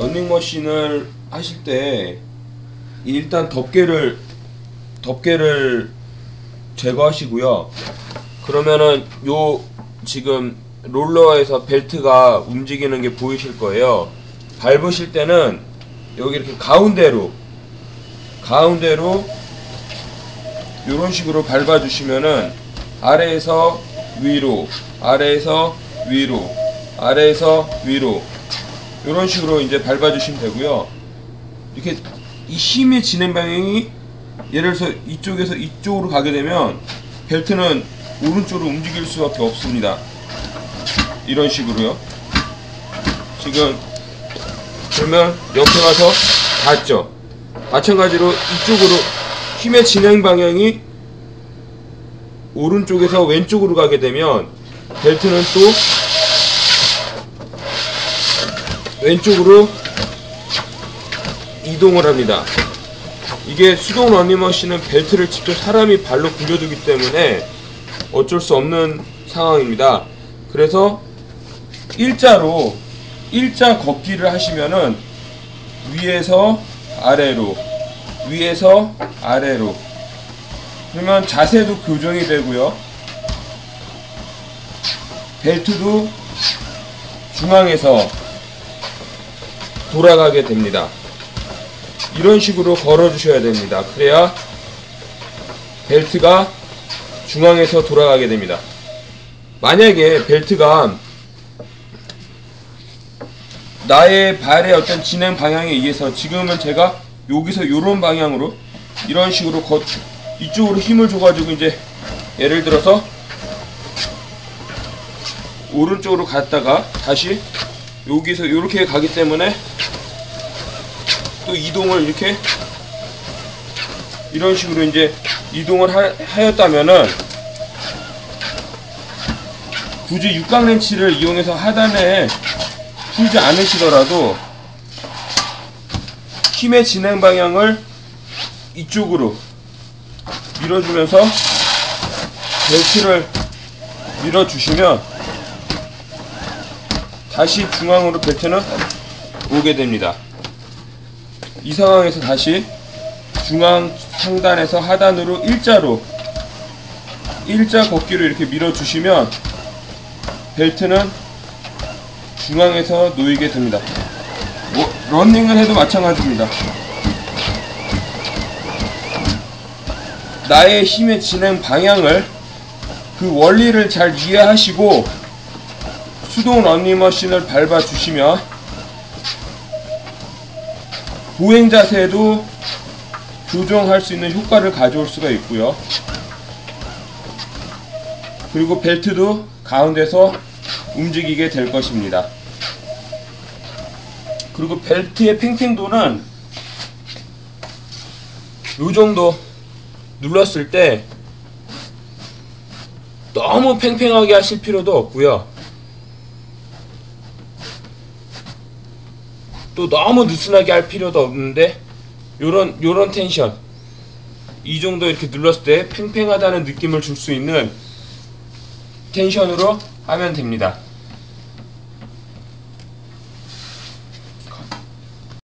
런닝머신을 하실 때 일단 덮개를 덮개를 제거하시고요. 그러면은 요 지금 롤러에서 벨트가 움직이는 게 보이실 거예요. 밟으실 때는 여기 이렇게 가운데로 가운데로 이런 식으로 밟아 주시면은 아래에서 위로 아래에서 위로 아래에서 위로 이런 식으로 이제 밟아 주시면 되고요. 이렇게 이 힘의 진행 방향이 예를 들어서 이쪽에서 이쪽으로 가게 되면 벨트는 오른쪽으로 움직일 수밖에 없습니다. 이런 식으로요. 지금 그러면 옆에 가서 닿죠. 마찬가지로 이쪽으로 힘의 진행 방향이 오른쪽에서 왼쪽으로 가게 되면 벨트는 또 왼쪽으로 이동을 합니다. 이게 수동 러닝머신은 벨트를 직접 사람이 발로 굴려두기 때문에 어쩔 수 없는 상황입니다. 그래서 일자로 일자 걷기를 하시면은 위에서 아래로 위에서 아래로 그러면 자세도 교정이 되고요. 벨트도 중앙에서 돌아가게 됩니다. 이런 식으로 걸어 주셔야 됩니다. 그래야 벨트가 중앙에서 돌아가게 됩니다. 만약에 벨트가 나의 발의 어떤 진행 방향에 의해서 지금은 제가 여기서 이런 방향으로 이런 식으로 거, 이쪽으로 힘을 줘가지고 이제 예를 들어서 오른쪽으로 갔다가 다시 여기서 이렇게 가기 때문에 또 이동을 이렇게 이런 식으로 이제 이동을 하, 하였다면은 굳이 육각 렌치를 이용해서 하단에 풀지 않으시더라도 힘의 진행 방향을 이쪽으로 밀어주면서 벨트를 밀어주시면 다시 중앙으로 벨트는 오게 됩니다. 이 상황에서 다시 중앙 상단에서 하단으로 일자로 일자 걷기로 이렇게 밀어주시면 벨트는 중앙에서 놓이게 됩니다. 뭐, 런닝을 해도 마찬가지입니다. 나의 힘의 진행 방향을 그 원리를 잘 이해하시고 수동 런닝머신을 밟아 주시면 보행 자세도 조정할 수 있는 효과를 가져올 수가 있고요. 그리고 벨트도 가운데서 움직이게 될 것입니다. 그리고 벨트의 팽팽도는 요 정도 눌렀을 때 너무 팽팽하게 하실 필요도 없고요. 또 너무 느슨하게 할 필요도 없는데 요런 요런 텐션 이 정도 이렇게 눌렀을 때 팽팽하다는 느낌을 줄 수 있는 텐션으로 하면 됩니다.